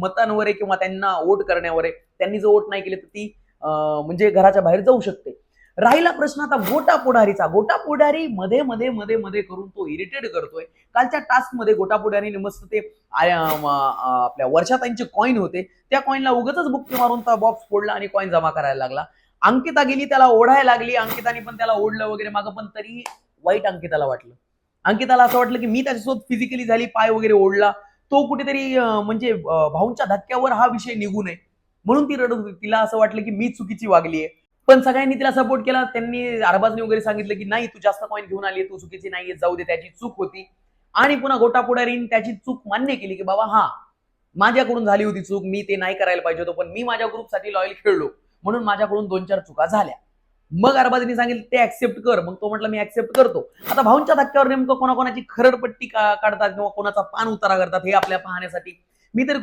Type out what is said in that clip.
मतांवर आहे किंवा त्यांना वोट करण्यावर आहे त्यांनी जर वोट नाही केले तर ती म्हणजे घराच्या बाहेर जाऊ शकते. राहिला प्रश्न आता गोटा पुढारीचा गोटा पुढारी मध्ये मध्ये मध्ये मध्ये करून तो इरिटेट करतोय. कालच्या टास्कमध्ये गोटा पुढारीने मस्त ते आपल्या वर्षाताईंचे कॉईन होते. त्या कॉईनला उगतच बुक्की मारून तो बॉक्स फोडला आणि कॉईन जमा करायला लागला. अंकिता गेली त्याला ओढायला लागली. अंकिताने पण त्याला ओढलं वगैरे मागं पण तरी वाईट अंकिताला वाटलं. अंकिताला असं वाटलं की मी त्याच्यासोबत फिजिकली झाली पाय वगैरे ओढला. तो कुठेतरी म्हणजे भाऊंच्या धक्क्यावर हा विषय निघू नये. म्हणून ती रडत होती. तिला असं वाटलं की मी चुकीची वागली आहे. पण सगळ्यांनी तिला सपोर्ट केला. त्यांनी अरबाजने वगैरे सांगितलं की नाही तू जास्त कॉईन घेऊन आली तू चुकीची नाहीये. जाऊ दे त्याची चूक होती. आणि पुन्हा गोटा पुढारीने त्याची चूक मान्य केली की बाबा हा माझ्याकडून झाली होती चूक. मी ते नाही करायला पाहिजे होतं पण मी माझ्या ग्रुपसाठी लॉयल खेळलो. म्हणून माझ्याकडून दोन चार चुका झाल्या. मग अरबाजीने सांगितलं ते ऍक्सेप्ट कर. मग तो म्हटलं मी ऍक्सेप्ट करतो. आता भाऊंच्या धक्क्यावर नेमकं कोणाकोणाची खरडपट्टी का- काढतात किंवा कोणाचा पान उतारा करतात हे आपल्या पाहण्यासाठी मी तर